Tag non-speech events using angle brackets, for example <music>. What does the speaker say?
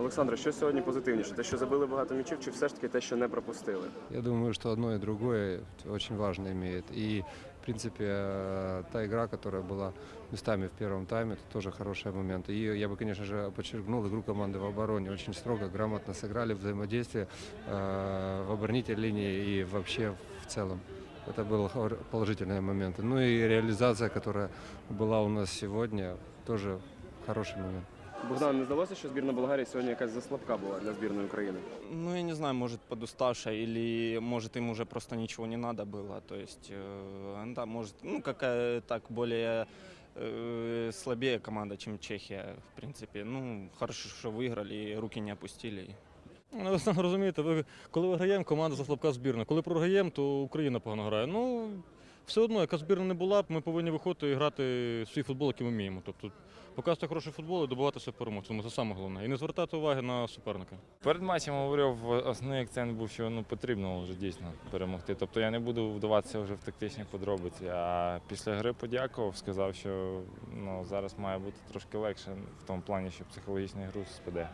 Олександре, що сьогодні позитивніше? Те, що забили багато м'ячів, чи все ж таки те, що не пропустили? Я думаю, что одно и другое очень важно имеет. И, в принципе, э, та игра, которая была местами в первом тайме, это тоже хороший момент. И я бы, конечно же, подчеркнул игру команды в обороне. Очень строго, грамотно сыграли взаимодействие э, в оборонительной линии и вообще в целом. Это были хор- положительные моменты. Ну и реализация, которая была у нас сегодня, тоже хороший момент. Богдан, не здалося, що збірна Болгарії сьогодні якась заслабка була для збірної України? Ну, я не знаю, может, подуставшая, или может им уже просто ничего не надо было. То есть, э, да, может, ну, какая так более э, слабее команда, чем Чехия, в принципе. Ну, хорошо, что выиграли, и руки не опустили. Ну, ви самі <laughs> розумієте, ви, коли виграємо, команда за слабка збірна. Коли програємо, то Україна погано грає. Ну, все одно, яка збірна не була, ми повинні виходити і грати свій футбол, який ми вміємо. Тобто показувати хороший футбол і добиватися перемог. Це саме головне. І не звертати уваги на суперника. Перед матчем говорив, основний акцент був, що ну, потрібно вже дійсно перемогти. Тобто я не буду вдаватися вже в тактичні подробиці. А після гри подякував, сказав, що ну, зараз має бути трошки легше в тому плані, що психологічну гру спаде.